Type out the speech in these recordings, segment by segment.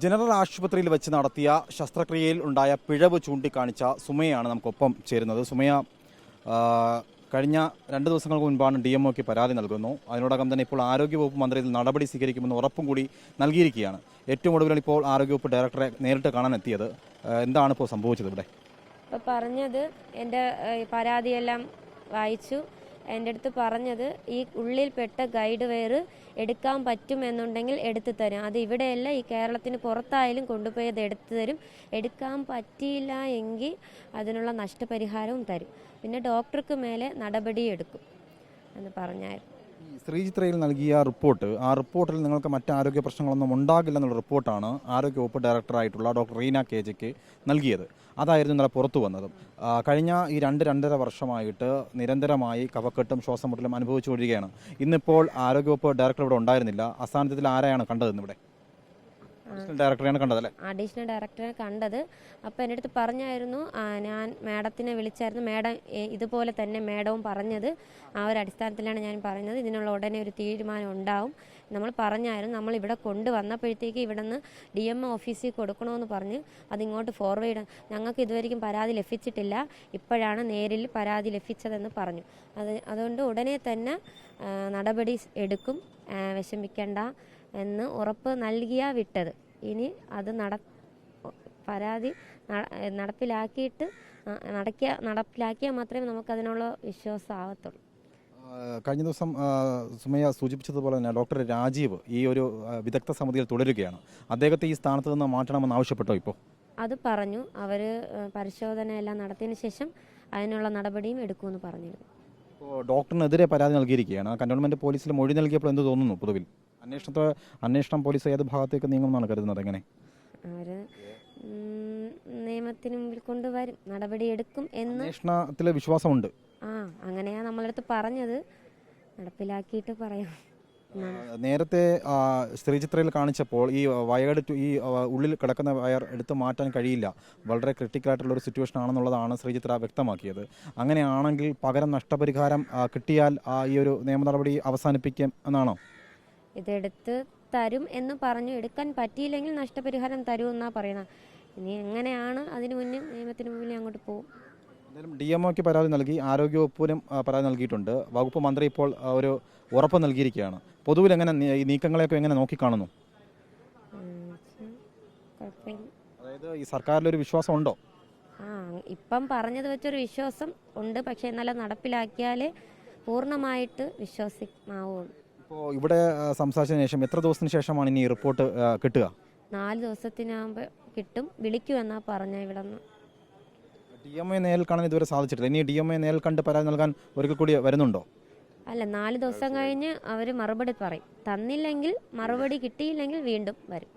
General ആശുപത്രിയിൽ വെച്ച് നടത്തിയ ശസ്ത്രക്രിയയിൽ ഉണ്ടായ പിഴവ് ചൂണ്ടിക്കാണിച്ച സുമയാണ് നമുക്കൊപ്പം ചേരുന്നത്. സുമയ കഴിഞ്ഞ രണ്ട് ദിവസങ്ങൾക്ക് മുൻപാണ് ഡി എം ഒക്ക് പരാതി നൽകുന്നു. അതിനോടകം തന്നെ ഇപ്പോൾ ആരോഗ്യവകുപ്പ് മന്ത്രി നടപടി സ്വീകരിക്കുമെന്ന് ഉറപ്പും കൂടി നൽകിയിരിക്കുകയാണ്. ഏറ്റവും ഒടുവിലാണ് ഇപ്പോൾ ആരോഗ്യവകുപ്പ് ഡയറക്ടറെ നേരിട്ട് കാണാൻ എത്തിയത് എന്താണ് ഇപ്പോൾ സംഭവിച്ചത് ഇവിടെ? പറഞ്ഞത് എന്റെ പരാതിയെല്ലാം വായിച്ചു. എന്റെ അടുത്ത് പറഞ്ഞത് ഈ ഉള്ളിൽപ്പെട്ട ഗൈഡ് വെയർ എടുക്കാൻ പറ്റുമെന്നുണ്ടെങ്കിൽ എടുത്തു തരും. അത് ഇവിടെയല്ല ഈ കേരളത്തിന് പുറത്തായാലും കൊണ്ടുപോയി അത് എടുത്തു തരും. എടുക്കാൻ പറ്റിയില്ല എങ്കിൽ അതിനുള്ള നഷ്ടപരിഹാരവും തരും. പിന്നെ ഡോക്ടർക്ക് മേലെ നടപടിയെടുക്കും എന്ന് പറഞ്ഞായിരുന്നു. ശ്രീചിത്രയിൽ നൽകിയ റിപ്പോർട്ട് ആ റിപ്പോർട്ടിൽ നിങ്ങൾക്ക് മറ്റ് ആരോഗ്യ പ്രശ്നങ്ങളൊന്നും ഉണ്ടാകില്ലെന്നുള്ള റിപ്പോർട്ടാണ് ആരോഗ്യ വകുപ്പ് ഡയറക്ടറായിട്ടുള്ള ഡോക്ടർ റീന കെ ജെക്ക് നൽകിയത്. അതായിരുന്നു ഇന്നലെ പുറത്തു വന്നതും. കഴിഞ്ഞ ഈ രണ്ട് രണ്ടര വർഷമായിട്ട് നിരന്തരമായി കഫക്കെട്ടും ശ്വാസം മുട്ടലും അനുഭവിച്ചു വരികയാണ് ഇന്നിപ്പോൾ ആരോഗ്യവകുപ്പ് ഡയറക്ടർ ഇവിടെ ഉണ്ടായിരുന്നില്ല. അസാന്നിധ്യത്തിൽ ആരെയാണ് കണ്ടതെന്ന് ഡയറക്ടറെയാണ് കണ്ടതല്ലേ? അഡീഷണൽ ഡയറക്ടറെ കണ്ടത്. അപ്പോൾ എന്റെ അടുത്ത് പറഞ്ഞായിരുന്നു ഞാൻ മാഡത്തിനെ വിളിച്ചായിരുന്നു. മാഡം ഇതുപോലെ തന്നെ മാഡവും പറഞ്ഞത്. ആ ഒരു അടിസ്ഥാനത്തിലാണ് ഞാൻ പറഞ്ഞത്. ഇതിനുള്ള ഉടനെ ഒരു തീരുമാനം ഉണ്ടാവും. നമ്മൾ പറഞ്ഞായിരുന്നു നമ്മൾ ഇവിടെ കൊണ്ടുവന്നപ്പോഴത്തേക്ക് ഇവിടെ നിന്ന് ഡി എം ഓഫീസിൽ കൊടുക്കണമെന്ന് പറഞ്ഞ് അതിങ്ങോട്ട് ഫോർവേഡ് ഞങ്ങൾക്ക് ഇതുവരെയും പരാതി ലഭിച്ചിട്ടില്ല. ഇപ്പോഴാണ് നേരിൽ പരാതി ലഭിച്ചതെന്ന് പറഞ്ഞു. അത് അതുകൊണ്ട് ഉടനെ തന്നെ നടപടി എടുക്കും. വിഷമിക്കേണ്ട. എന്ന് ഉറപ്പ് നൽകിയാ വിട്ടത്. ഇനി അത് നട പരാതി നടപ്പിലാക്കിയിട്ട് നടക്കിയ നടപ്പിലാക്കിയാൽ മാത്രമേ നമുക്കതിനുള്ള വിശ്വാസം ആവത്തുള്ളൂ കഴിഞ്ഞ ദിവസം സുമയ സൂചിപ്പിച്ചതുപോലെ തന്നെ ഡോക്ടർ രാജീവ് ഈ ഒരു വിദഗ്ധ സമിതിയിൽ തുടരുകയാണ്. അദ്ദേഹത്തെ ഈ സ്ഥാനത്ത് നിന്ന് മാറ്റണമെന്ന് ആവശ്യപ്പെട്ടോ ഇപ്പോൾ അത് പറഞ്ഞു. അവർ പരിശോധന എല്ലാം നടത്തിയതിന് ശേഷം അതിനുള്ള നടപടിയും എടുക്കുമെന്ന് പറഞ്ഞിരുന്നു. ഡോക്ടറിനെതിരെ പരാതി നൽകിയിരിക്കുകയാണ്. കന്റോൺമെന്റ് പോലീസിൽ മൊഴി നൽകിയപ്പോൾ എന്ത് തോന്നുന്നു പൊതുവിൽ? അന്വേഷണത്തെ അന്വേഷണം പോലീസ് ഏത് ഭാഗത്തേക്ക് നീങ്ങുമെന്നാണ് കരുതുന്നത്? എങ്ങനെ? അവർ നിയമത്തിന് മുമ്പിൽ കൊണ്ടുവരും. നടപടിയെടുക്കും എന്ന്. അന്വേഷണത്തിൽ വിശ്വാസമുണ്ട്. ആ അങ്ങനെയാ നമ്മളടുത്ത് പറഞ്ഞത്. നടപ്പിലാക്കിയിട്ട് പറയാം. നേരത്തെ സ്ത്രീ ചിത്രയിൽ കാണിച്ചപ്പോൾ ഈ വയർഡ് ടു ഈ ഉള്ളിൽ കിടക്കുന്ന വയർ എടുത്തു മാറ്റാൻ കഴിയില്ല. വളരെ ക്രിട്ടിക്കൽ ആയിട്ടുള്ള ഒരു സിറ്റുവേഷൻ ആണെന്നുള്ളതാണ് ശ്രീ ശ്രീചിത്ര വ്യക്തമാക്കിയത്. അങ്ങനെയാണെങ്കിൽ പകരം നഷ്ടപരിഹാരം കിട്ടിയാൽ ആ, ഈ ഒരു നിയമ നടപടി അവസാനിപ്പിക്കും എന്നാണോ? ഇതെടുത്ത് തരും എന്ന് പറഞ്ഞു എടുക്കാൻ പറ്റിയില്ലെങ്കിൽ നഷ്ടപരിഹാരം തരും എന്നാ പറയണത് ഇനി എങ്ങനെയാണ് അതിനു മുന്നേ നിയമത്തിന് മുന്നിൽ അങ്ങോട്ട് പോകും എന്തായാലും ഡി എം ഒക്ക് പരാതി നൽകി ആരോഗ്യവകുപ്പിനും പരാതി നൽകിയിട്ടുണ്ട്. വകുപ്പ് മന്ത്രി ഇപ്പോൾ ഒരു ഉറപ്പ് നൽകിയിരിക്കുകയാണ്. പൊതുവിൽ എങ്ങനെ ഈ നീക്കങ്ങളെയൊക്കെ എങ്ങനെ നോക്കിക്കാണുന്നു? അതായത് ഈ സർക്കാരിലൊരു വിശ്വാസം ഉണ്ടോ ആ ഇപ്പം പറഞ്ഞത് വെച്ചൊരു വിശ്വാസം ഉണ്ട്. പക്ഷേ എന്നാലും നടപ്പിലാക്കിയാൽ പൂർണമായിട്ട് വിശ്വസിക്കാവുള്ളൂ. ഇപ്പോൾ ഇവിടെ സംസാരിച്ചതിന് ശേഷം എത്ര ദിവസത്തിന് ശേഷമാണ് ഇനി റിപ്പോർട്ട് കിട്ടുക? നാല് ദിവസത്തിനാകുമ്പോൾ കിട്ടും. വിളിക്കുമെന്നാണ് പറഞ്ഞ ഇവിടെ നിന്ന്. ഡി എം എ നേരിൽ കാണാൻ ഇതുവരെ സാധിച്ചിട്ടില്ല. ഇനി ഡി എം എ നേരിൽ കണ്ട് പരാതി നൽകാൻ ഒരിക്കൽ കൂടി വരുന്നുണ്ടോ? അല്ല നാല് ദിവസം കഴിഞ്ഞ് അവർ മറുപടി പറയും. തന്നില്ലെങ്കിൽ മറുപടി കിട്ടിയില്ലെങ്കിൽ വീണ്ടും വരും.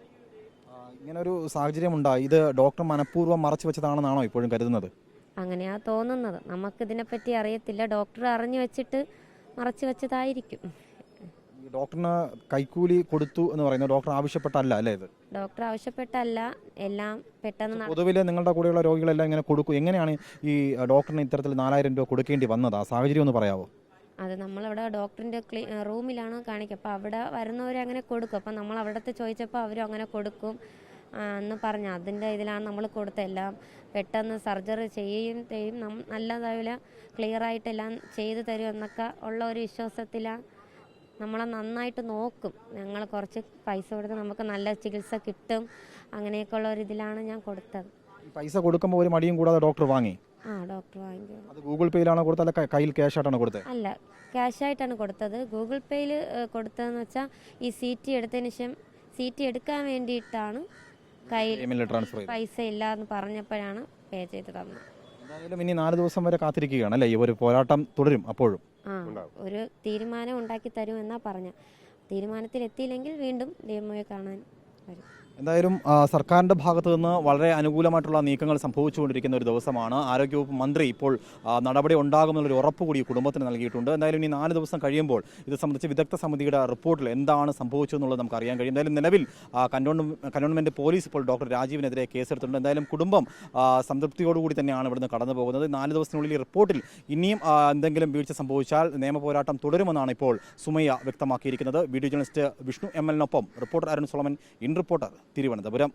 ഇങ്ങനെ ഒരു സാഹചര്യം ഉണ്ടായി ഇത് ഡോക്ടർ മനഃപൂർവം മറച്ചു വെച്ചതാണെന്നാണോ ഇപ്പോഴും കരുതുന്നത്? അങ്ങനെയാ തോന്നുന്നത്. നമുക്കിതിനെപ്പറ്റി അറിയത്തില്ല. ഡോക്ടർ അറിഞ്ഞു വെച്ചിട്ട് മറച്ചു വെച്ചതായിരിക്കും. ഡോക്ടറിന് കൈക്കൂലി കൊടുത്തു എന്ന് പറയുന്നത് ഡോക്ടർ ആവശ്യപ്പെട്ടല്ല അല്ലേ ഇത്? ഡോക്ടർ ആവശ്യപ്പെട്ടല്ല എല്ലാം പെട്ടെന്ന് പൊതുവിൽ നിങ്ങളുടെ കൂടെയുള്ള രോഗികളെല്ലാം ഇങ്ങനെ കൊടുക്കും. എങ്ങനെയാണ് ഈ ഡോക്ടറിന് ഇത്തരത്തിൽ നാലായിരം രൂപ കൊടുക്കേണ്ടി വന്നത്? ആ സാഹചര്യം ഒന്ന് പറയാമോ അത് നമ്മളവിടെ ഡോക്ടറിന്റെ ക്ലീ റൂമിലാണ് കാണിക്കുക. അപ്പോൾ അവിടെ വരുന്നവരെ അങ്ങനെ കൊടുക്കും. അപ്പം നമ്മൾ അവിടുത്തെ ചോദിച്ചപ്പോൾ അവരും അങ്ങനെ കൊടുക്കും എന്ന് പറഞ്ഞു. അതിന്റെ ഇതിലാണ് നമ്മൾ കൊടുത്തെല്ലാം പെട്ടെന്ന് സർജറി ചെയ്യുകയും ചെയ്യും. നല്ലതാവില്ല ക്ലിയർ ആയിട്ടെല്ലാം ചെയ്തു തരും എന്നൊക്കെ ഉള്ള ഒരു വിശ്വാസത്തിലാണ് നമ്മളെ നന്നായിട്ട് നോക്കും. ഞങ്ങൾ കുറച്ച് പൈസ കൊടുത്ത് നമുക്ക് നല്ല ചികിത്സ കിട്ടും. അങ്ങനെയൊക്കെ ഉള്ള ഒരു ഇതിലാണ് ഞാൻ കൊടുത്തത്. പൈസ കൊടുക്കുമ്പോൾ ഒരു മടിയും കൂടാതെ ഡോക്ടർ വാങ്ങി? ആ ഡോക്ടർ വാങ്ങി അത് ഗൂഗിൾ പേയിലാണോ കൊടുത്തത്? അല്ല കയ്യിൽ ക്യാഷ് ആയിട്ടാണ് കൊടുത്തത്? അല്ല ക്യാഷ് ആയിട്ടാണ് കൊടുത്തത്. ഗൂഗിൾ പേയിൽ കൊടുത്തതെന്ന് വെച്ചാൽ ഈ സി ടി എടുത്തതിന് ശേഷം സി ടി എടുക്കാൻ വേണ്ടിയിട്ടാണ് കയ്യിൽ പൈസ ഇല്ല എന്ന് പറഞ്ഞപ്പോഴാണ് പേ ചെയ്ത് തന്നത്. എന്തായാലും ഇനി നാല് ദിവസം വരെ കാത്തിരിക്കുകയാണ് അല്ലേ? ഈ ഒരു പോരാട്ടം തുടരും അപ്പോഴും. ഒരു തീരുമാനം ഉണ്ടാക്കി തരുമെന്നാ പറഞ്ഞ. തീരുമാനത്തിൽ എത്തിയില്ലെങ്കിൽ വീണ്ടും ഡി എം കാണാൻ വരും. എന്തായാലും സർക്കാരിന്റെ ഭാഗത്തു നിന്ന് വളരെ അനുകൂലമായിട്ടുള്ള നീക്കങ്ങൾ സംഭവിച്ചുകൊണ്ടിരിക്കുന്ന ഒരു ദിവസമാണ്. ആരോഗ്യവകുപ്പ് മന്ത്രി ഇപ്പോൾ നടപടി ഉണ്ടാകുമെന്നുള്ളൊരു ഉറപ്പ് കൂടി കുടുംബത്തിന് നൽകിയിട്ടുണ്ട്. എന്തായാലും ഇനി നാല് ദിവസം കഴിയുമ്പോൾ ഇത് സംബന്ധിച്ച് വിദഗ്ധ സമിതിയുടെ റിപ്പോർട്ടിൽ എന്താണ് സംഭവിച്ചതെന്നുള്ളത് നമുക്ക് അറിയാൻ കഴിയും. എന്തായാലും നിലവിൽ കന്റോൺമെന്റ് പോലീസ് ഇപ്പോൾ ഡോക്ടർ രാജീവിനെതിരെ കേസെടുത്തിട്ടുണ്ട്. എന്തായാലും കുടുംബം സംതൃപ്തിയോടുകൂടി തന്നെയാണ് ഇവിടുന്ന് കടന്നു പോകുന്നത്. നാല് ദിവസത്തിനുള്ളിൽ റിപ്പോർട്ടിൽ ഇനിയും എന്തെങ്കിലും വീഴ്ച സംഭവിച്ചാൽ നിയമ പോരാട്ടം തുടരുമെന്നാണ് ഇപ്പോൾ സുമയ്യ വ്യക്തമാക്കിയിരിക്കുന്നത്. Video journalist Vishnu M എല്ലിനൊപ്പം reporter Arun Solomon in reporter. Thiruvananthapuram.